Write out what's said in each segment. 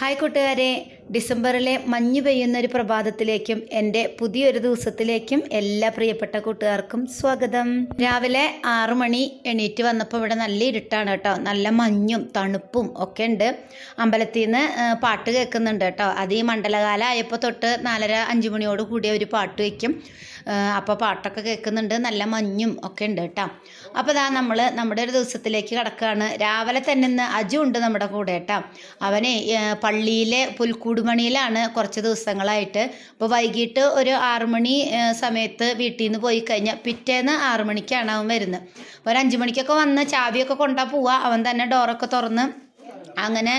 Hi കൂട്ടുകാരെ. ഡിസംബറിലെ മഞ്ഞ് പെയ്യുന്ന ഒരു പ്രഭാതത്തിലേക്കും എന്റെ പുതിയൊരു ദിവസത്തിലേക്കും എല്ലാ പ്രിയപ്പെട്ട കൂട്ടുകാർക്കും സ്വാഗതം. രാവിലെ ആറു മണി എണീറ്റ് വന്നപ്പോൾ ഇവിടെ നല്ല ഇരുട്ടാണ് കേട്ടോ. നല്ല മഞ്ഞും തണുപ്പും ഒക്കെ ഉണ്ട്. അമ്പലത്തിൽ നിന്ന് പാട്ട് കേൾക്കുന്നുണ്ട് കേട്ടോ. അത് ഈ മണ്ഡലകാലം ആയപ്പോൾ തൊട്ട് നാലര അഞ്ച് മണിയോട് കൂടിയ ഒരു പാട്ട് വയ്ക്കും. അപ്പോൾ പാട്ടൊക്കെ കേൾക്കുന്നുണ്ട്. നല്ല മഞ്ഞും ഒക്കെ ഉണ്ട് കേട്ടോ. അപ്പോൾ ഇതാ നമ്മൾ നമ്മുടെ ഒരു ദിവസത്തിലേക്ക് കിടക്കുകയാണ്. രാവിലെ തന്നെ ഇന്ന് അജു ഉണ്ട് നമ്മുടെ കൂടെ കേട്ടോ. അവനെ പള്ളിയിലെ പുൽക്കൂടുമണിയിലാണ് കുറച്ച് ദിവസങ്ങളായിട്ട്. അപ്പോൾ വൈകിട്ട് ഒരു ആറുമണി സമയത്ത് വീട്ടിൽ നിന്ന് പോയി കഴിഞ്ഞാൽ പിറ്റേന്ന് ആറുമണിക്കാണ് അവൻ വരുന്നത്. അപ്പോൾ ഒരു അഞ്ച് മണിക്കൊക്കെ വന്ന് ചാവിയൊക്കെ കൊണ്ടാ പോവുക അവൻ തന്നെ ഡോറൊക്കെ തുറന്ന് അങ്ങനെ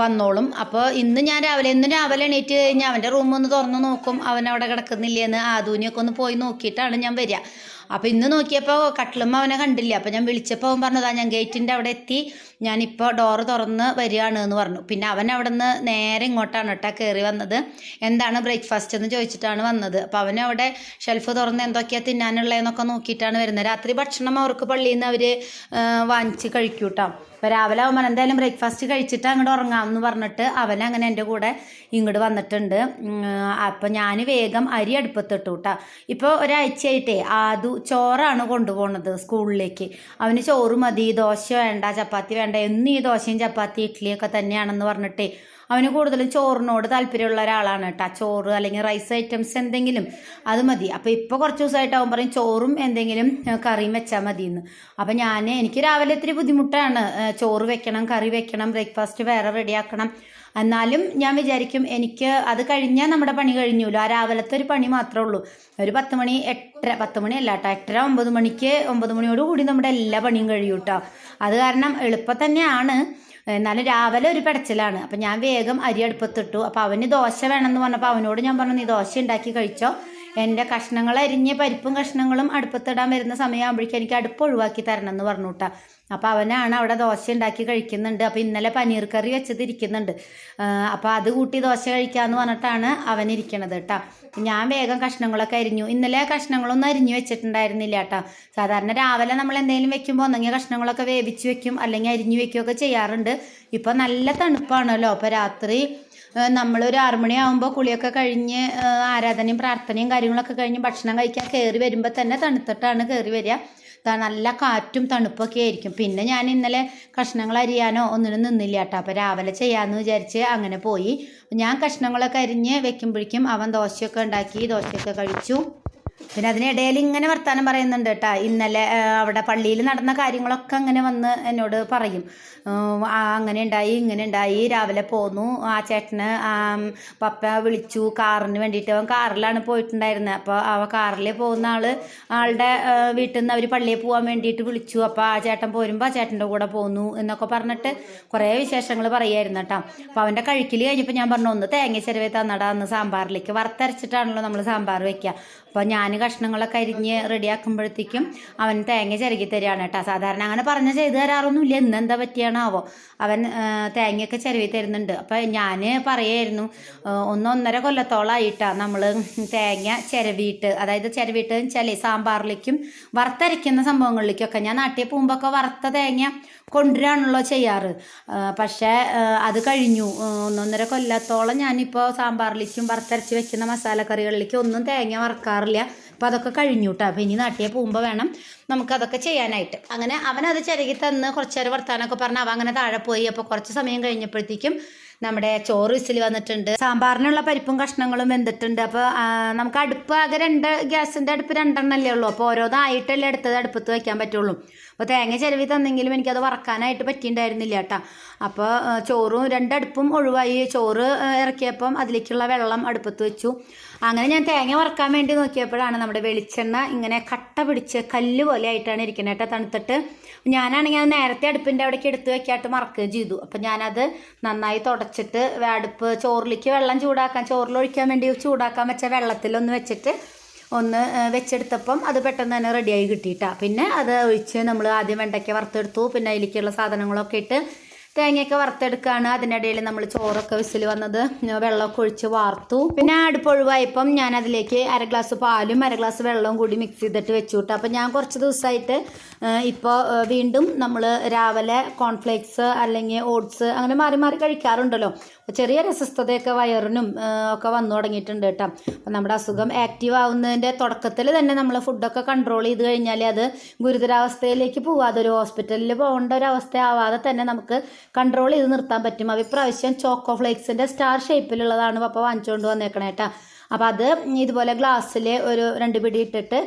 വന്നോളും. അപ്പോൾ ഇന്ന് ഞാൻ രാവിലെ ഇന്ന് രാവിലെ എണീറ്റ് കഴിഞ്ഞാൽ അവന്റെ റൂം ഒന്ന് തുറന്ന് നോക്കും. അവൻ അവിടെ കിടക്കുന്നില്ലേന്ന്. ആദൂനിയൊക്കെ ഒന്ന് പോയി നോക്കിയിട്ടാണ് ഞാൻ വരിക. അപ്പോൾ ഇന്ന് നോക്കിയപ്പോൾ കട്ടിലും അവനെ കണ്ടില്ല? അപ്പോൾ ഞാൻ വിളിച്ചപ്പോൾ അവൻ പറഞ്ഞതാ ഞാൻ ഗേറ്റിന്റെ അവിടെ എത്തി. ഞാനിപ്പോൾ ഡോറ് തുറന്ന് വരികയാണ് എന്ന് പറഞ്ഞു. പിന്നെ അവൻ അവിടെ നിന്ന് നേരെ ഇങ്ങോട്ടാണ് കേട്ടോ കയറി വന്നത്. എന്താണ് ബ്രേക്ക്ഫാസ്റ്റ് എന്ന് ചോദിച്ചിട്ടാണ് വന്നത്. അപ്പോൾ അവൻ അവിടെ ഷെൽഫ് തുറന്ന് എന്തൊക്കെയാണ് തിന്നാനുള്ളതെന്നൊക്കെ നോക്കിയിട്ടാണ് വരുന്നത്. രാത്രി ഭക്ഷണം അവർക്ക് പള്ളിയിൽ നിന്ന് അവർ വാങ്ങിച്ച് കഴിക്കൂട്ടോ അപ്പോൾ രാവിലെ അവൻ എന്തായാലും ബ്രേക്ക്ഫാസ്റ്റ് കഴിച്ചിട്ട് അങ്ങോട്ട് ഉറങ്ങാമെന്ന് പറഞ്ഞിട്ട് അവൻ അങ്ങനെ എന്റെ കൂടെ ഇങ്ങോട്ട് വന്നിട്ടുണ്ട്. അപ്പോൾ ഞാൻ വേഗം അരി അടുപ്പത്തിട്ടു കേട്ടോ. ഇപ്പോൾ ഒരാഴ്ചയായിട്ടേ ആദു ചോറാണ് കൊണ്ടുപോകുന്നത് സ്കൂളിലേക്ക്. അവന് ചോറ് മതി ദോശ വേണ്ട ചപ്പാത്തി വേണ്ട എന്നും ഈ ദോശയും ചപ്പാത്തി ഇഡ്ഡലിയൊക്കെ തന്നെയാണെന്ന് പറഞ്ഞിട്ട് അവന് കൂടുതലും ചോറിനോട് താല്പര്യമുള്ള ഒരാളാണ് കേട്ടോ. ചോറ് അല്ലെങ്കിൽ റൈസ് ഐറ്റംസ് എന്തെങ്കിലും അത് മതി. അപ്പോൾ ഇപ്പോൾ കുറച്ച് ദിവസമായിട്ട് അവൻ പറയും ചോറും എന്തെങ്കിലും കറിയും വെച്ചാൽ മതി എന്ന് അപ്പോൾ ഞാൻ എനിക്ക് രാവിലെ ഇത്തിരി ബുദ്ധിമുട്ടാണ് ചോറ് വെക്കണം കറി വെക്കണം ബ്രേക്ക്ഫാസ്റ്റ് വേറെ റെഡിയാക്കണം. എന്നാലും ഞാൻ വിചാരിക്കും എനിക്ക് അത് കഴിഞ്ഞാൽ നമ്മുടെ പണി കഴിഞ്ഞുല്ലോ ആ രാവിലത്തെ ഒരു പണി മാത്രമേ ഉള്ളൂ. ഒരു പത്ത് മണി എട്ടര പത്ത് മണി അല്ല കേട്ടോ എട്ടര ഒമ്പത് മണിക്ക് ഒമ്പത് മണിയോട് കൂടി നമ്മുടെ എല്ലാ പണിയും കഴിയും കേട്ടോ. അത് കാരണം എളുപ്പം തന്നെയാണ്. എന്നാലും രാവിലെ ഒരു പിടച്ചിലാണ്. അപ്പം ഞാൻ വേഗം അരി അടുപ്പത്തിട്ടു. അപ്പോൾ അവന് ദോശ വേണമെന്ന് പറഞ്ഞപ്പോൾ അവനോട് ഞാൻ പറഞ്ഞു നീ ദോശ ഉണ്ടാക്കി കഴിച്ചോ? എന്റെ കഷ്ണങ്ങൾ അരിഞ്ഞ പരിപ്പും കഷ്ണങ്ങളും അടുപ്പത്തിടാൻ വരുന്ന സമയമാകുമ്പോഴേക്കും എനിക്ക് അടുപ്പ് ഒഴിവാക്കി തരണം എന്ന് പറഞ്ഞു അപ്പോൾ അവനാണ് അവിടെ ദോശ ഉണ്ടാക്കി കഴിക്കുന്നുണ്ട്. അപ്പോൾ ഇന്നലെ പനീർ കറി വെച്ചത് ഇരിക്കുന്നുണ്ട്. അപ്പോൾ അത് കൂട്ടി ദോശ കഴിക്കാമെന്ന് പറഞ്ഞിട്ടാണ് അവൻ കേട്ടോ. ഞാൻ വേഗം കഷ്ണങ്ങളൊക്കെ അരിഞ്ഞു. ഇന്നലെ കഷ്ണങ്ങളൊന്നും അരിഞ്ഞു വെച്ചിട്ടുണ്ടായിരുന്നില്ല കേട്ടോ. സാധാരണ രാവിലെ നമ്മൾ എന്തെങ്കിലും വെക്കുമ്പോൾ ഒന്നെങ്കിൽ കഷ്ണങ്ങളൊക്കെ വേവിച്ച് വെക്കും അല്ലെങ്കിൽ അരിഞ്ഞു വെക്കുകയൊക്കെ ചെയ്യാറുണ്ട്. ഇപ്പോൾ നല്ല തണുപ്പാണല്ലോ. അപ്പോൾ രാത്രി നമ്മളൊരു ആറുമണിയാകുമ്പോൾ കുളിയൊക്കെ കഴിഞ്ഞ് ആരാധനയും പ്രാർത്ഥനയും കാര്യങ്ങളൊക്കെ കഴിഞ്ഞ് ഭക്ഷണം കഴിക്കാൻ കയറി വരുമ്പോൾ തന്നെ തണുത്തിട്ടാണ് കയറി വരിക. നല്ല കാറ്റും തണുപ്പൊക്കെ ആയിരിക്കും. പിന്നെ ഞാൻ ഇന്നലെ കഷ്ണങ്ങൾ അരിയാനോ ഒന്നിനും നിന്നില്ല കേട്ടോ അപ്പോൾ രാവിലെ ചെയ്യാമെന്ന് വിചാരിച്ച് അങ്ങനെ പോയി. ഞാൻ കഷ്ണങ്ങളൊക്കെ അരിഞ്ഞ് വെക്കുമ്പോഴേക്കും അവൻ ദോശയൊക്കെ ഉണ്ടാക്കി ദോശയൊക്കെ കഴിച്ചു. പിന്നെ അതിനിടയിൽ ഇങ്ങനെ വർത്താനം പറയുന്നുണ്ട് കേട്ടാ. ഇന്നലെ അവിടെ പള്ളിയിൽ നടന്ന കാര്യങ്ങളൊക്കെ അങ്ങനെ വന്ന് എന്നോട് പറയും. അങ്ങനെ ഉണ്ടായി ഇങ്ങനെ ഉണ്ടായി രാവിലെ പോന്നു. ആ ചേട്ടന് പപ്പ വിളിച്ചു കാറിന് വേണ്ടിയിട്ട്. അവൻ കാറിലാണ് പോയിട്ടുണ്ടായിരുന്നത് അപ്പോൾ അവ കാറിൽ പോകുന്ന ആൾ ആളുടെ വീട്ടിൽ നിന്ന് അവർ പള്ളിയിൽ പോകാൻ വേണ്ടിയിട്ട് വിളിച്ചു. അപ്പോൾ ആ ചേട്ടൻ പോരുമ്പോൾ ആ ചേട്ടന്റെ കൂടെ പോന്നു എന്നൊക്കെ പറഞ്ഞിട്ട് കുറേ വിശേഷങ്ങൾ പറയായിരുന്നു കേട്ടോ. അപ്പോൾ അവന്റെ കഴിക്കൽ കഴിഞ്ഞപ്പോൾ ഞാൻ പറഞ്ഞു ഒന്ന് തേങ്ങ ചെരുവേ തന്നടാ. അന്ന് സാമ്പാറിലേക്ക് വറുത്തരച്ചിട്ടാണല്ലോ നമ്മൾ സാമ്പാർ വെക്കുക അപ്പോൾ ഞാൻ കഷ്ണങ്ങളൊക്കെ അരിഞ്ഞ് റെഡിയാക്കുമ്പോഴത്തേക്കും അവൻ തേങ്ങ ചിരകി തരികയാണ് കേട്ടോ. സാധാരണ അങ്ങനെ പറഞ്ഞ ചെയ്തു തരാറൊന്നുമില്ല. ഇന്ന് എന്താ പറ്റിയാണാവോ? അവൻ തേങ്ങയൊക്കെ ചിരവി തരുന്നുണ്ട്. അപ്പോൾ ഞാൻ പറയായിരുന്നു ഒന്നൊന്നര കൊല്ലത്തോളമായിട്ടാണ് നമ്മൾ തേങ്ങ ചിരവിയിട്ട് അതായത് ചിരവിയിട്ട് വെച്ചാൽ സാമ്പാറിലേക്കും വറുത്തരയ്ക്കുന്ന സംഭവങ്ങളിലേക്കൊക്കെ ഞാൻ നാട്ടിൽ പോകുമ്പോഴൊക്കെ വറുത്ത തേങ്ങ കൊണ്ടുവരാണല്ലോ ചെയ്യാറ്. പക്ഷേ അത് കഴിഞ്ഞു. ഒന്നൊന്നര കൊല്ലത്തോളം ഞാനിപ്പോൾ സാമ്പാറിലേക്കും വറുത്തരച്ച് വെക്കുന്ന മസാലക്കറികളിലേക്കും ഒന്നും തേങ്ങ വറക്കാറില്ല. അപ്പം അതൊക്കെ കഴിഞ്ഞു കേട്ടോ അപ്പം ഇനി നാട്ടിൽ പോകുമ്പോൾ വേണം നമുക്കതൊക്കെ ചെയ്യാനായിട്ട്. അങ്ങനെ അവനത് ചിരകി തന്ന് കുറച്ച് നേരം വർത്താനമൊക്കെ പറഞ്ഞ് അവ അങ്ങനെ താഴെ പോയി. അപ്പോൾ കുറച്ച് സമയം കഴിഞ്ഞപ്പോഴത്തേക്കും നമ്മുടെ ചോറ് വിസിൽ വന്നിട്ടുണ്ട്. സാമ്പാറിനുള്ള പരിപ്പും കഷ്ണങ്ങളും വെന്തിട്ടുണ്ട്. അപ്പോൾ നമുക്ക് അടുപ്പ് ആകെ രണ്ട് ഗ്യാസിന്റെ അടുപ്പ് രണ്ടെണ്ണല്ലേ ഉള്ളൂ. അപ്പോൾ ഓരോന്നായിട്ടല്ലേ അടുത്തത് അടുപ്പത്ത് വയ്ക്കാൻ പറ്റുള്ളൂ. അപ്പോൾ തേങ്ങ ചിലവി തന്നെങ്കിലും എനിക്കത് വറക്കാനായിട്ട് പറ്റിയിട്ടുണ്ടായിരുന്നില്ല കേട്ടോ. അപ്പോൾ ചോറും രണ്ടടുപ്പും ഒഴിവായി. ചോറ് ഇറക്കിയപ്പം അതിലേക്കുള്ള വെള്ളം അടുപ്പത്ത് വെച്ചു. അങ്ങനെ ഞാൻ തേങ്ങ വറക്കാൻ വേണ്ടി നോക്കിയപ്പോഴാണ് നമ്മുടെ വെളിച്ചെണ്ണ ഇങ്ങനെ കട്ട പിടിച്ച് കല്ല് പോലെ ആയിട്ടാണ് ഇരിക്കുന്നത് കേട്ടോ തണുത്തിട്ട്. ഞാനാണെങ്കിൽ അത് നേരത്തെ അടുപ്പിന്റെ അവിടേക്ക് എടുത്ത് വെക്കാട്ട് മറക്കുകയും ചെയ്തു. അപ്പം ഞാനത് നന്നായി തുടച്ചിട്ട് അടുപ്പ് ചോറിലേക്ക് വെള്ളം ചൂടാക്കാൻ ചോറിലൊഴിക്കാൻ വേണ്ടി ചൂടാക്കാൻ വെച്ച വെള്ളത്തിലൊന്ന് വെച്ചിട്ട് ഒന്ന് വെച്ചെടുത്തപ്പം അത് പെട്ടെന്ന് തന്നെ റെഡിയായി കിട്ടിയിട്ടാണ് പിന്നെ അത് ഒഴിച്ച് നമ്മൾ ആദ്യം വെണ്ടയ്ക്ക വറുത്തെടുത്തു. പിന്നെ അതിലേക്കുള്ള സാധനങ്ങളൊക്കെ ഇട്ട് തേങ്ങയൊക്കെ വറുത്തെടുക്കുകയാണ് അതിനിടയിൽ നമ്മൾ ചോറൊക്കെ വിസിൽ വന്നത്. വെള്ളമൊക്കെ ഒഴിച്ച് വാർത്തു. പിന്നെ അടുപ്പൊഴിവായപ്പം ഞാൻ അതിലേക്ക് അര ഗ്ലാസ് പാലും അര ഗ്ലാസ് വെള്ളവും കൂടി മിക്സ് ചെയ്തിട്ട് വെച്ചു വിട്ടു അപ്പം ഞാൻ കുറച്ച് ദിവസമായിട്ട് ഇപ്പോൾ വീണ്ടും നമ്മൾ രാവിലെ കോൺഫ്ലേക്സ് അല്ലെങ്കിൽ ഓട്സ് അങ്ങനെ മാറി മാറി കഴിക്കാറുണ്ടല്ലോ. ചെറിയ രസസ്ഥതയൊക്കെ വയറിനും ഒക്കെ വന്നു തുടങ്ങിയിട്ടുണ്ട് കേട്ടോ അപ്പം നമ്മുടെ അസുഖം ആക്റ്റീവ് ആവുന്നതിന്റെ തുടക്കത്തിൽ തന്നെ നമ്മൾ ഫുഡൊക്കെ കൺട്രോൾ ചെയ്ത് കഴിഞ്ഞാൽ അത് ഗുരുതരാവസ്ഥയിലേക്ക് പോവാതെ ഒരു ഹോസ്പിറ്റലിൽ പോകേണ്ട ഒരു അവസ്ഥ ആവാതെ തന്നെ നമുക്ക് കൺട്രോൾ ചെയ്ത് നിർത്താൻ പറ്റും. അപ്പോൾ ഇപ്രാവശ്യം ചോക്കോ ഫ്ലേക്സിന്റെ സ്റ്റാർ ഷേപ്പിലുള്ളതാണ് പപ്പ വാങ്ങിച്ചുകൊണ്ട് വന്നേക്കണേ കേട്ടോ അപ്പോൾ അത് ഇതുപോലെ ഗ്ലാസ്സിൽ ഒരു രണ്ട് പിടി ഇട്ടിട്ട്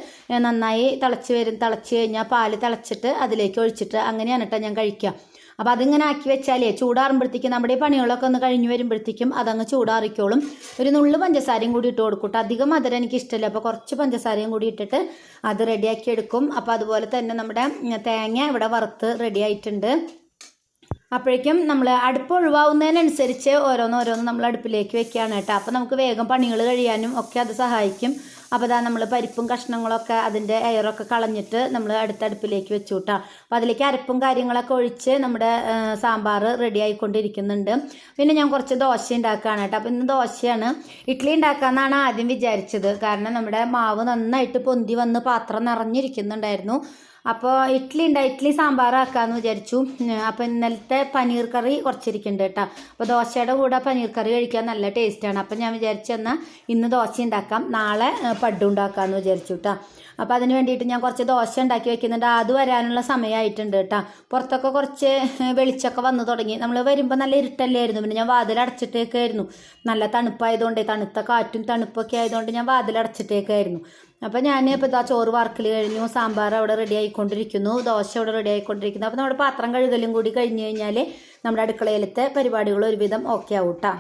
നന്നായി തിളച്ച് വരും തിളച്ച് കഴിഞ്ഞാൽ പാൽ തിളച്ചിട്ട് അതിലേക്ക് ഒഴിച്ചിട്ട് അങ്ങനെയാണ് കേട്ടോ ഞാൻ കഴിക്കുക അപ്പോൾ അതിങ്ങനെ ആക്കി വെച്ചാലേ ചൂടാറുമ്പോഴത്തേക്കും നമ്മുടെ ഈ പണികളൊക്കെ ഒന്ന് കഴിഞ്ഞ് വരുമ്പോഴത്തേക്കും അതങ്ങ് ചൂടാറിക്കോളും. ഒരു നുള്ളു പഞ്ചസാരയും കൂടി ഇട്ട് കൊടുക്കൂട്ടോ അധികം മധുരം എനിക്ക് ഇഷ്ടമല്ല അപ്പോൾ കുറച്ച് പഞ്ചസാരയും കൂടി ഇട്ടിട്ട് അത് റെഡിയാക്കി എടുക്കും. അപ്പോൾ അതുപോലെ തന്നെ നമ്മുടെ തേങ്ങ ഇവിടെ വറുത്ത് റെഡി ആയിട്ടുണ്ട്. അപ്പോഴേക്കും നമ്മൾ അടുപ്പ് ഒഴിവാകുന്നതിനനുസരിച്ച് ഓരോന്ന് ഓരോന്ന് നമ്മൾ അടുപ്പിലേക്ക് വെക്കുകയാണ് കേട്ടോ. അപ്പോൾ നമുക്ക് വേഗം പണികൾ കഴിയാനും ഒക്കെ അത് സഹായിക്കും. അപ്പോൾ അതാ നമ്മൾ പരിപ്പും കഷ്ണങ്ങളൊക്കെ അതിന്റെ എയറൊക്കെ കളഞ്ഞിട്ട് നമ്മൾ അടുത്ത അടുപ്പിലേക്ക് വെച്ചു കേട്ടോ. അപ്പോൾ അതിലേക്ക് അരപ്പും കാര്യങ്ങളൊക്കെ ഒഴിച്ച് നമ്മുടെ സാമ്പാർ റെഡി ആയിക്കൊണ്ടിരിക്കുന്നുണ്ട്. പിന്നെ ഞാൻ കുറച്ച് ദോശ ഉണ്ടാക്കുകയാണ് കേട്ടോ. അപ്പോൾ ഇന്ന് ദോശയാണ്. ഇഡ്ഡലി ഉണ്ടാക്കാമെന്നാണ് ആദ്യം വിചാരിച്ചത്. കാരണം നമ്മുടെ മാവ് നന്നായിട്ട് പൊന്തി വന്ന് പാത്രം നിറഞ്ഞിരിക്കുന്നുണ്ടായിരുന്നു. അപ്പോൾ ഇഡ്ഡലി ഉണ്ട് ഇഡ്ഡലി സാമ്പാറാക്കാമെന്ന് വിചാരിച്ചു. അപ്പോൾ ഇന്നലത്തെ പനീർ കറി കുറച്ചിരിക്കുന്നുണ്ട് കേട്ടോ അപ്പോൾ ദോശയുടെ കൂടെ പനീർ കറി കഴിക്കാൻ നല്ല ടേസ്റ്റാണ് അപ്പോൾ ഞാൻ വിചാരിച്ചെന്നാൽ ഇന്ന് ദോശ ഉണ്ടാക്കാം നാളെ പഡ്ഡു ഉണ്ടാക്കാമെന്ന് വിചാരിച്ചു കേട്ടോ അപ്പോൾ അതിന് വേണ്ടിയിട്ട് ഞാൻ കുറച്ച് ദോശ ഉണ്ടാക്കി വെക്കുന്നുണ്ട്. അത് വരാനുള്ള സമയമായിട്ടുണ്ട് കേട്ടോ പുറത്തൊക്കെ കുറച്ച് വെളിച്ചമൊക്കെ വന്നു തുടങ്ങി. നമ്മൾ വരുമ്പോൾ നല്ല ഇരുട്ടല്ലായിരുന്നു. പിന്നെ ഞാൻ വാതിലടച്ചിട്ടേക്കായിരുന്നു നല്ല തണുപ്പായതുകൊണ്ട് തണുത്ത കാറ്റും തണുപ്പൊക്കെ ആയതുകൊണ്ട് ഞാൻ വാതിൽ അടച്ചിട്ടേക്കായിരുന്നു. അപ്പോൾ ഞാൻ ഇപ്പോൾ ഇതാ ചോറ് വാർക്കൽ കഴിഞ്ഞു സാമ്പാർ അവിടെ റെഡി ആയിക്കൊണ്ടിരിക്കുന്നു ദോശ അവിടെ റെഡി ആയിക്കൊണ്ടിരിക്കുന്നു. അപ്പോൾ നമ്മുടെ പാത്രം കഴുകലും കൂടി കഴിഞ്ഞ് കഴിഞ്ഞാൽ നമ്മുടെ അടുക്കളയിലത്തെ പരിപാടികൾ ഒരുവിധം ഓക്കെ ആവും കേട്ടോ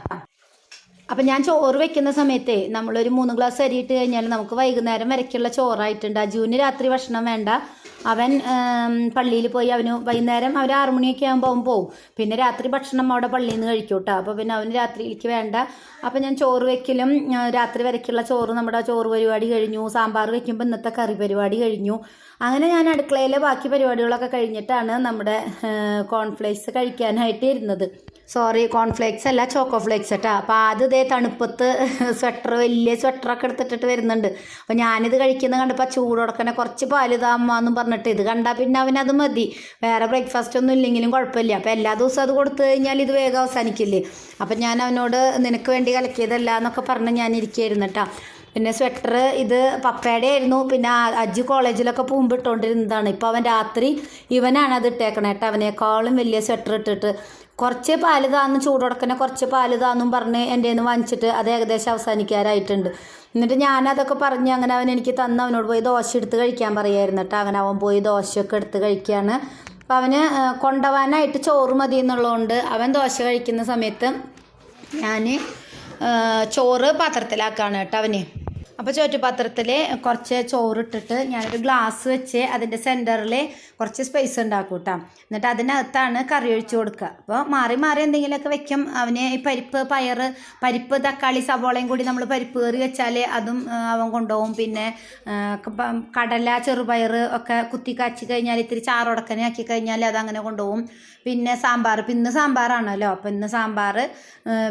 അപ്പം ഞാൻ ചോറ് വെക്കുന്ന സമയത്ത് നമ്മളൊരു മൂന്ന് ഗ്ലാസ് അരി ഇട്ട് കഴിഞ്ഞാൽ നമുക്ക് വൈകുന്നേരം വരയ്ക്കുള്ള ചോറായിട്ടുണ്ട്. അജുവിന് രാത്രി ഭക്ഷണം വേണ്ട. അവൻ പള്ളിയിൽ പോയി അവന് വൈകുന്നേരം അവർ ആറു മണിയൊക്കെ ആകുമ്പോൾ പോകും പിന്നെ രാത്രി ഭക്ഷണം അവിടെ പള്ളിയിൽ നിന്ന് കഴിക്കും കേട്ടോ അപ്പോൾ പിന്നെ അവന് രാത്രിയിലേക്ക് വേണ്ട. അപ്പോൾ ഞാൻ ചോറ് വെക്കലും രാത്രി വരയ്ക്കുള്ള ചോറ് നമ്മുടെ ചോറ് പരിപാടി കഴിഞ്ഞു. സാമ്പാർ വെക്കുമ്പോൾ ഇന്നത്തെ കറി പരിപാടി കഴിഞ്ഞു. അങ്ങനെ ഞാൻ അടുക്കളയിലെ ബാക്കി പരിപാടികളൊക്കെ കഴിഞ്ഞിട്ടാണ് നമ്മുടെ കോൺഫ്ലേക്സ് കഴിക്കാനായിട്ട് ഇരുന്നത്. സോറി കോൺഫ്ലേക്സ് അല്ല ചോക്കോ ഫ്ലേക്സ് കേട്ടോ അപ്പോൾ അത് ഇതേ തണുപ്പത്ത് സ്വെറ്റർ വലിയ സ്വെറ്ററൊക്കെ എടുത്തിട്ടിട്ട് വരുന്നുണ്ട്. അപ്പോൾ ഞാനിത് കഴിക്കുന്നത് കണ്ടപ്പോൾ ചൂടോടക്കനെ കുറച്ച് പാൽ താമെന്നും പറഞ്ഞിട്ട് ഇത് കണ്ടാൽ പിന്നെ അവനത് മതി. വേറെ ബ്രേക്ക്ഫാസ്റ്റ് ഒന്നും ഇല്ലെങ്കിലും കുഴപ്പമില്ല. അപ്പോൾ എല്ലാ ദിവസവും അത് കൊടുത്തു കഴിഞ്ഞാൽ ഇത് വേഗം അവസാനിക്കില്ലേ? അപ്പം ഞാൻ അവനോട് നിനക്ക് വേണ്ടി കലക്കിയതല്ല എന്നൊക്കെ പറഞ്ഞ് ഞാൻ ഇരിക്കുകയായിരുന്നു കേട്ടോ പിന്നെ സ്വെറ്റർ ഇത് പപ്പയുടെ ആയിരുന്നു. പിന്നെ അജ്ജു കോളേജിലൊക്കെ പോകുമ്പോൾ ഇട്ടുകൊണ്ടിരുന്നതാണ് ഇപ്പോൾ അവൻ രാത്രി ഇവനാണ് അത് ഇട്ടേക്കണേ കേട്ടോ അവനേക്കാളും വലിയ സ്വെറ്റർ ഇട്ടിട്ട്. കുറച്ച് പാൽ താന്ന് ചൂടോടക്കനെ കുറച്ച് പാൽ താന്നും പറഞ്ഞ് എന്റെ നിന്ന് വാങ്ങിച്ചിട്ട് അത് ഏകദേശം അവസാനിക്കാറായിട്ടുണ്ട്. എന്നിട്ട് ഞാനതൊക്കെ പറഞ്ഞ് അങ്ങനെ അവൻ എനിക്ക് തന്ന് അവനോട് പോയി ദോശ എടുത്ത് കഴിക്കാൻ പറയായിരുന്നു കേട്ടോ. അങ്ങനെ അവൻ പോയി ദോശയൊക്കെ എടുത്ത് കഴിക്കുകയാണ് അപ്പോൾ അവന് കൊണ്ടുപോകാനായിട്ട് ചോറ് മതി എന്നുള്ളതുകൊണ്ട് അവൻ ദോശ കഴിക്കുന്ന സമയത്ത് ഞാൻ ചോറ് പാത്രത്തിലാക്കുകയാണ് കേട്ടോ അവന്. അപ്പോൾ ചോറ്റുപാത്രത്തിൽ കുറച്ച് ചോറിട്ടിട്ട് ഞാനൊരു ഗ്ലാസ് വെച്ച് അതിന്റെ സെന്ററിൽ കുറച്ച് സ്പേസ് ഉണ്ടാക്കും കേട്ടോ എന്നിട്ട് അതിനകത്താണ് കറി ഒഴിച്ച് കൊടുക്കുക. അപ്പോൾ മാറി മാറി എന്തെങ്കിലുമൊക്കെ വെക്കും. അവന് ഈ പരിപ്പ് പയർ പരിപ്പ് തക്കാളി സവോളയും കൂടി നമ്മൾ പരിപ്പ് കയറി വെച്ചാൽ അതും അവൻ കൊണ്ടുപോകും. പിന്നെ കടല ചെറുപയർ ഒക്കെ കുത്തി കാച്ചി കഴിഞ്ഞാൽ ഇത്തിരി ചാറുടക്കനെ ആക്കി കഴിഞ്ഞാൽ അതങ്ങനെ കൊണ്ടുപോകും. പിന്നെ സാമ്പാർ. ഇപ്പം ഇന്ന് സാമ്പാറാണല്ലോ. അപ്പം ഇന്ന് സാമ്പാർ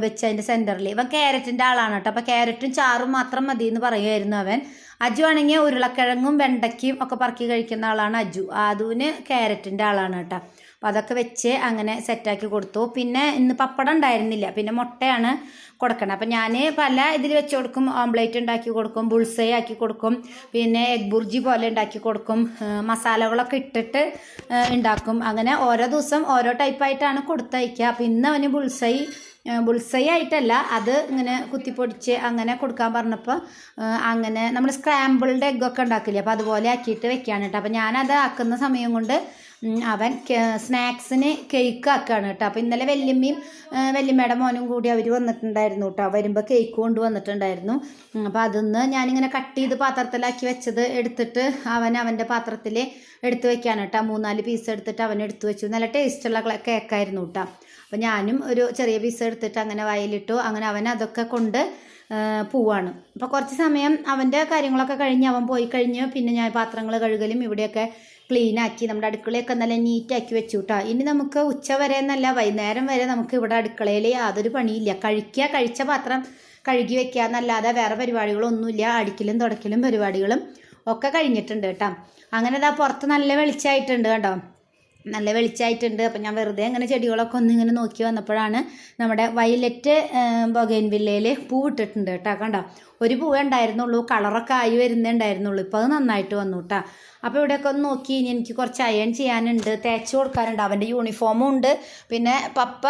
വെച്ച് അതിന്റെ സെന്ററിൽ ഇവൻ ക്യാരറ്റിന്റെ ആളാണ് കേട്ടോ. അപ്പോൾ ക്യാരറ്റും ചാറും മാത്രം മതി എന്ന് പറയുമായിരുന്നു അവൻ. അജു ആണെങ്കിൽ ഉരുളക്കിഴങ്ങും വെണ്ടയ്ക്കും ഒക്കെ പറക്കി കഴിക്കുന്ന ആളാണ് അജു. അതുവിന് ക്യാരറ്റിന്റെ ആളാണ് കേട്ടോ. അപ്പം അതൊക്കെ വെച്ച് അങ്ങനെ സെറ്റാക്കി കൊടുത്തു. പിന്നെ ഇന്ന് പപ്പടം ഉണ്ടായിരുന്നില്ല. പിന്നെ മുട്ടയാണ് കൊടുക്കണം. അപ്പം ഞാൻ പല ഇതിൽ വെച്ച് കൊടുക്കും. ഓംലേറ്റ് ഉണ്ടാക്കി കൊടുക്കും. ബുൾസൈ ആക്കി കൊടുക്കും. പിന്നെ എഗ് ബുർജി പോലെ ഉണ്ടാക്കി കൊടുക്കും. മസാലകളൊക്കെ ഇട്ടിട്ട് ഉണ്ടാക്കും. അങ്ങനെ ഓരോ ദിവസം ഓരോ ടൈപ്പായിട്ടാണ് കൊടുത്തയക്കുക. അപ്പം ഇന്ന് അവന് ബുൾസൈ ബുൾസൈ ആയിട്ടല്ല അത് ഇങ്ങനെ കുത്തിപ്പൊടിച്ച് അങ്ങനെ കൊടുക്കാൻ പറഞ്ഞപ്പോൾ അങ്ങനെ നമ്മൾ സ്ക്രാമ്പിൾഡ് എഗ്ഗൊക്കെ ഉണ്ടാക്കില്ലേ? അപ്പോൾ അതുപോലെ ആക്കിയിട്ട് വെക്കുകയാണ് കേട്ടോ. അപ്പോൾ ഞാനത് ആക്കുന്ന സമയം കൊണ്ട് അവൻ സ്നാക്സിന് കേക്ക് ആക്കുകയാണ് കേട്ടോ. അപ്പോൾ ഇന്നലെ വല്യമ്മയും വല്യമ്മയുടെ മോനും കൂടി അവർ വന്നിട്ടുണ്ടായിരുന്നു കേട്ടോ. വരുമ്പോൾ കേക്ക് കൊണ്ടുവന്നിട്ടുണ്ടായിരുന്നു അപ്പോൾ അതൊന്ന് ഞാനിങ്ങനെ കട്ട് ചെയ്ത് പാത്രത്തിലാക്കി വെച്ചത് എടുത്തിട്ട് അവൻ അവന്റെ പാത്രത്തിൽ എടുത്ത് വെക്കുകയാണ് കേട്ടോ. മൂന്നാൽ പീസ് എടുത്തിട്ട് അവൻ എടുത്തു വെച്ചു. നല്ല ടേസ്റ്റുള്ള കേക്കായിരുന്നു കേട്ടോ. അപ്പോൾ ഞാനും ഒരു ചെറിയ പീസ് എടുത്തിട്ട് അങ്ങനെ വയലിട്ടു. അങ്ങനെ അവൻ അതൊക്കെ കൊണ്ട് പോവാണ്. അപ്പോൾ കുറച്ച് സമയം അവന്റെ കാര്യങ്ങളൊക്കെ കഴിഞ്ഞ് അവൻ പോയി കഴിഞ്ഞ് പിന്നെ ഞാൻ പാത്രങ്ങൾ കഴുകലും ഇവിടെയൊക്കെ ക്ലീൻ ആക്കി നമ്മുടെ അടുക്കളയൊക്കെ നല്ല നീറ്റാക്കി വെച്ചു കേട്ടോ ഇനി നമുക്ക് ഉച്ച വരെ എന്നല്ല വൈകുന്നേരം വരെ നമുക്ക് ഇവിടെ അടുക്കളയിൽ യാതൊരു പണിയില്ല. കഴിക്കുക കഴിച്ച പാത്രം കഴുകി വെക്കുക എന്നല്ലാതെ വേറെ പരിപാടികളൊന്നുമില്ല. അടിക്കലും തുടക്കലും പരിപാടികളും ഒക്കെ കഴിഞ്ഞിട്ടുണ്ട് കേട്ടോ. അങ്ങനെ ഇതാ പുറത്ത് നല്ല വെളിച്ചമായിട്ടുണ്ട് കേട്ടോ നല്ല വെളിച്ചമായിട്ടുണ്ട് അപ്പം ഞാൻ വെറുതെ അങ്ങനെ ചെടികളൊക്കെ ഒന്ന് ഇങ്ങനെ നോക്കി വന്നപ്പോഴാണ് നമ്മുടെ വയലറ്റ് ബൊഗൈൻ വില്ലയിൽ പൂവിട്ടിട്ടുണ്ട് കേട്ടോ. കണ്ടോ? ഒരു പൂവേ ഉണ്ടായിരുന്നുള്ളൂ കളറൊക്കെ ആയി വരുന്നേ ഉണ്ടായിരുന്നുള്ളൂ. ഇപ്പോൾ അത് നന്നായിട്ട് വന്നു കേട്ടോ അപ്പോൾ ഇവിടെയൊക്കെ ഒന്ന് നോക്കി ഇനി എനിക്ക് കുറച്ച് അയൺ ചെയ്യാനുണ്ട്. തേച്ച് കൊടുക്കാനുണ്ട്. അവന്റെ യൂണിഫോമും ഉണ്ട്. പിന്നെ പപ്പ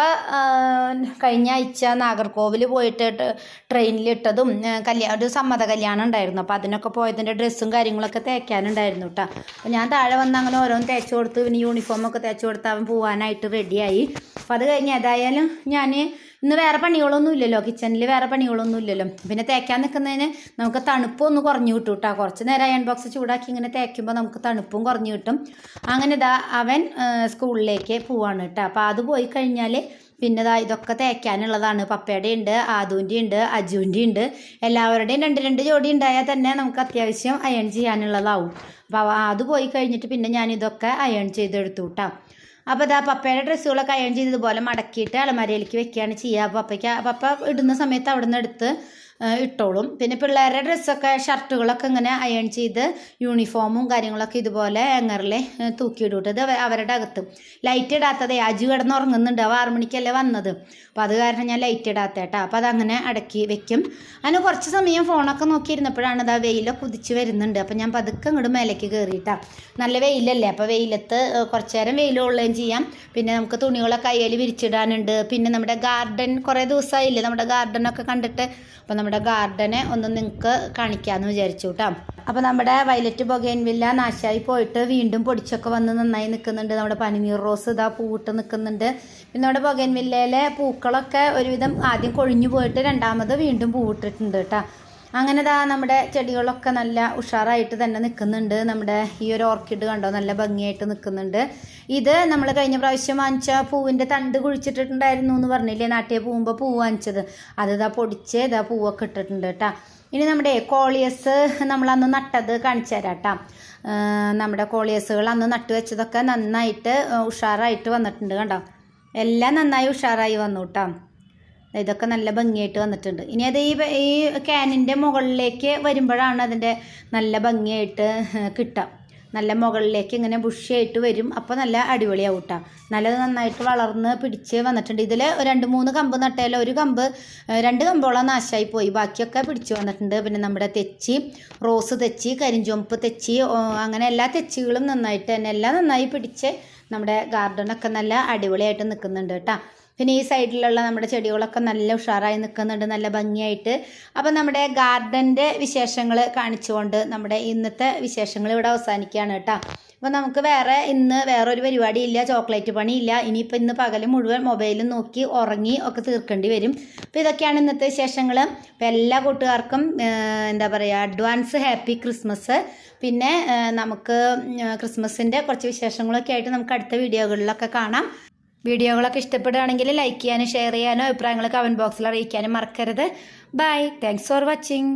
കഴിഞ്ഞ ആഴ്ച നാഗർകോവിൽ പോയിട്ട് ട്രെയിനിൽ ഇട്ടതും കല്യാണം ഒരു സമ്മത കല്യാണം ഉണ്ടായിരുന്നു. അപ്പോൾ അതിനൊക്കെ പോയതിന്റെ ഡ്രസ്സും കാര്യങ്ങളൊക്കെ തേക്കാനുണ്ടായിരുന്നു കേട്ടോ അപ്പോൾ ഞാൻ താഴെ വന്ന് അങ്ങനെ ഓരോന്ന് തേച്ച് കൊടുത്ത് പിന്നെ യൂണിഫോമൊക്കെ തേച്ച് കൊടുത്ത് അവൻ പോകാനായിട്ട് റെഡിയായി അപ്പോൾ അത് കഴിഞ്ഞ് ഏതായാലും ഞാൻ ഇന്ന് വേറെ പണികളൊന്നും ഇല്ലല്ലോ കിച്ചണിൽ വേറെ പണികളൊന്നും ഇല്ലല്ലോ പിന്നെ തേക്കാൻ നിൽക്കുന്നതിന് നമുക്ക് തണുപ്പും ഒന്ന് കുറഞ്ഞു കിട്ടും കേട്ടോ കുറച്ച് നേരം അയൺ ബോക്സ് ചൂടാക്കി ഇങ്ങനെ തേക്കുമ്പോൾ നമുക്ക് തണുപ്പും കുറഞ്ഞു കിട്ടും. അങ്ങനെ ഇതാ അവൻ സ്കൂളിലേക്ക് പോവാണ് കേട്ടോ അപ്പോൾ അത് പോയി കഴിഞ്ഞാൽ പിന്നെ ഇതാ ഇതൊക്കെ തേക്കാനുള്ളതാണ്. പപ്പയുടെ ഉണ്ട് ആദുവിന്റെ ഉണ്ട് അജുവിന്റെ ഉണ്ട് എല്ലാവരുടെയും രണ്ട് രണ്ട് ജോഡി ഉണ്ടായാൽ തന്നെ നമുക്ക് അത്യാവശ്യം അയൺ ചെയ്യാനുള്ളതാവും. അപ്പോൾ അത് പോയി കഴിഞ്ഞിട്ട് പിന്നെ ഞാൻ ഇതൊക്കെ അയൺ ചെയ്തെടുത്തു കേട്ടോ അപ്പോൾ ഇതാ പപ്പയുടെ ഡ്രസ്സുകളൊക്കെ അയൺ ചെയ്തതുപോലെ മടക്കിയിട്ട് അലമാരയിലേക്ക് വെക്കുകയാണ് ചെയ്യുക. പപ്പയ്ക്ക് പപ്പ ഇടുന്ന സമയത്ത് അവിടെ നിന്ന് എടുത്ത് ഇട്ടോളും. പിന്നെ പിള്ളേരുടെ ഡ്രസ്സൊക്കെ ഷർട്ടുകളൊക്കെ ഇങ്ങനെ അയൺ ചെയ്ത് യൂണിഫോമും കാര്യങ്ങളൊക്കെ ഇതുപോലെ ഹാങ്ങറിൽ തൂക്കിയിടൂട്ടത് അവരുടെ അകത്ത്. ലൈറ്റ് ഇടാത്തതേ അജു കിടന്ന് ഉറങ്ങുന്നുണ്ട് അവ ആറുമണിക്കല്ലേ വന്നത്. അപ്പോൾ അത് കാരണം ഞാൻ ലൈറ്റ് ഇടാത്ത കേട്ടോ അപ്പോൾ അതങ്ങനെ അടക്കി വെക്കും. അതിന് കുറച്ച് സമയം ഫോണൊക്കെ നോക്കിയിരുന്നപ്പോഴാണ് ഇതാ വെയിലൊക്കെ കുതിച്ച് വരുന്നുണ്ട്. അപ്പോൾ ഞാൻ പതുക്കെ ഇങ്ങോട്ട് മേലേക്ക് കയറിയിട്ടാ നല്ല വെയിലല്ലേ? അപ്പോൾ വെയിലത്ത് കുറച്ച് നേരം വെയിൽ കൊള്ളുകയും ചെയ്യാം. പിന്നെ നമുക്ക് തുണികളൊക്കെ കയ്യിൽ വിരിച്ചിടാനുണ്ട്. പിന്നെ നമ്മുടെ ഗാർഡൻ കുറേ ദിവസമായില്ലേ നമ്മുടെ ഗാർഡനൊക്കെ കണ്ടിട്ട് അപ്പോൾ നമ്മുടെ ഗാർഡനെ ഒന്ന് നിങ്ങൾക്ക് കാണിക്കാമെന്ന് വിചാരിച്ചു കേട്ടോ അപ്പോൾ നമ്മുടെ വയലറ്റ് ബൊഗൈൻവില്ല വില്ല നാശമായി പോയിട്ട് വീണ്ടും പൊടിച്ചൊക്കെ വന്ന് നന്നായി നിൽക്കുന്നുണ്ട് നമ്മുടെ പനിനീർ റോസ് ഇതാ പൂവിട്ട് നിൽക്കുന്നുണ്ട് പിന്നെ നമ്മുടെ ബൊഗൈൻവില്ലയിലെ പൂക്കളൊക്കെ ഒരുവിധം ആദ്യം കൊഴിഞ്ഞു പോയിട്ട് രണ്ടാമത് വീണ്ടും പൂവിട്ടിട്ടുണ്ട് കേട്ടോ. അങ്ങനെ ദാ നമ്മുടെ ചെടികളൊക്കെ നല്ല ഉഷാറായിട്ട് തന്നെ നിൽക്കുന്നുണ്ട്. നമ്മുടെ ഈ ഒരു ഓർക്കിഡ് കണ്ടോ? നല്ല ഭംഗിയായിട്ട് നിൽക്കുന്നുണ്ട്. ഇത് നമ്മൾ കഴിഞ്ഞ പ്രാവശ്യം വാങ്ങിച്ച പൂവിന്റെ തണ്ട് കുഴിച്ചിട്ടിട്ടുണ്ടായിരുന്നു എന്ന് പറഞ്ഞില്ലേ? നാട്ടിൽ പോകുമ്പോൾ പൂവ് വാങ്ങിച്ചത്. അത് ഇതാ പൊടിച്ച് ഇതാ പൂവൊക്കെ ഇട്ടിട്ടുണ്ട് കേട്ടോ. ഇനി നമ്മുടെ കോളിയസ് നമ്മളന്ന് നട്ടത് കാണിച്ചു തരാം കേട്ടോ. നമ്മുടെ കോളിയസുകൾ അന്ന് നട്ട് വെച്ചതൊക്കെ നന്നായിട്ട് ഉഷാറായിട്ട് വന്നിട്ടുണ്ട് കണ്ടോ? എല്ലാം നന്നായി ഉഷാറായി വന്നു കേട്ടോ. ഇതൊക്കെ നല്ല ഭംഗിയായിട്ട് വന്നിട്ടുണ്ട്. ഇനി അത് ഈ ഈ ക്യാനിന്റെ മുകളിലേക്ക് വരുമ്പോഴാണ് അതിന്റെ നല്ല ഭംഗിയായിട്ട് കിട്ടുക. നല്ല മുകളിലേക്ക് ഇങ്ങനെ ബുഷിയായിട്ട് വരും. അപ്പോൾ നല്ല അടിപൊളിയാവും കേട്ടോ നല്ലത് നന്നായിട്ട് വളർന്ന് പിടിച്ച് വന്നിട്ടുണ്ട്. ഇതിൽ രണ്ട് മൂന്ന് കമ്പ് നട്ടേല ഒരു കമ്പ് രണ്ട് കമ്പോളം നാശമായി പോയി. ബാക്കിയൊക്കെ പിടിച്ച് വന്നിട്ടുണ്ട്. പിന്നെ നമ്മുടെ തെച്ചി റോസ് തെച്ചി കരിഞ്ചുവപ്പ് തെച്ചി അങ്ങനെ എല്ലാ തെച്ചികളും നന്നായിട്ട് തന്നെ എല്ലാം നന്നായി പിടിച്ച് നമ്മുടെ ഗാർഡനൊക്കെ നല്ല അടിപൊളിയായിട്ട് നിൽക്കുന്നുണ്ട് കേട്ടോ പിന്നെ ഈ സൈഡിലുള്ള നമ്മുടെ ചെടികളൊക്കെ നല്ല ഉഷാറായി നിൽക്കുന്നുണ്ട് നല്ല ഭംഗിയായിട്ട്. അപ്പം നമ്മുടെ ഗാർഡന്റെ വിശേഷങ്ങൾ കാണിച്ചുകൊണ്ട് നമ്മുടെ ഇന്നത്തെ വിശേഷങ്ങൾ ഇവിടെ അവസാനിക്കുകയാണ് കേട്ടോ. അപ്പോൾ നമുക്ക് വേറെ ഇന്ന് വേറൊരു പരിപാടി ഇല്ല ചോക്ലേറ്റ് പണിയില്ല ഇനിയിപ്പോൾ ഇന്ന് പകൽ മുഴുവൻ മൊബൈലും നോക്കി ഉറങ്ങി ഒക്കെ തീർക്കേണ്ടി വരും. അപ്പോൾ ഇതൊക്കെയാണ് ഇന്നത്തെ വിശേഷങ്ങൾ അപ്പോൾ എല്ലാ കൂട്ടുകാർക്കും എന്താ പറയുക അഡ്വാൻസ് ഹാപ്പി ക്രിസ്മസ്. പിന്നെ നമുക്ക് ക്രിസ്മസിന്റെ കുറച്ച് വിശേഷങ്ങളൊക്കെ ആയിട്ട് നമുക്ക് അടുത്ത വീഡിയോകളിലൊക്കെ കാണാം. വീഡിയോകളൊക്കെ ഇഷ്ടപ്പെടുകയാണെങ്കിൽ ലൈക്ക് ചെയ്യാനും ഷെയർ ചെയ്യാനും അഭിപ്രായങ്ങൾ കമന്റ് ബോക്സിൽ അറിയിക്കാനും മറക്കരുത്. Bye thanks for watching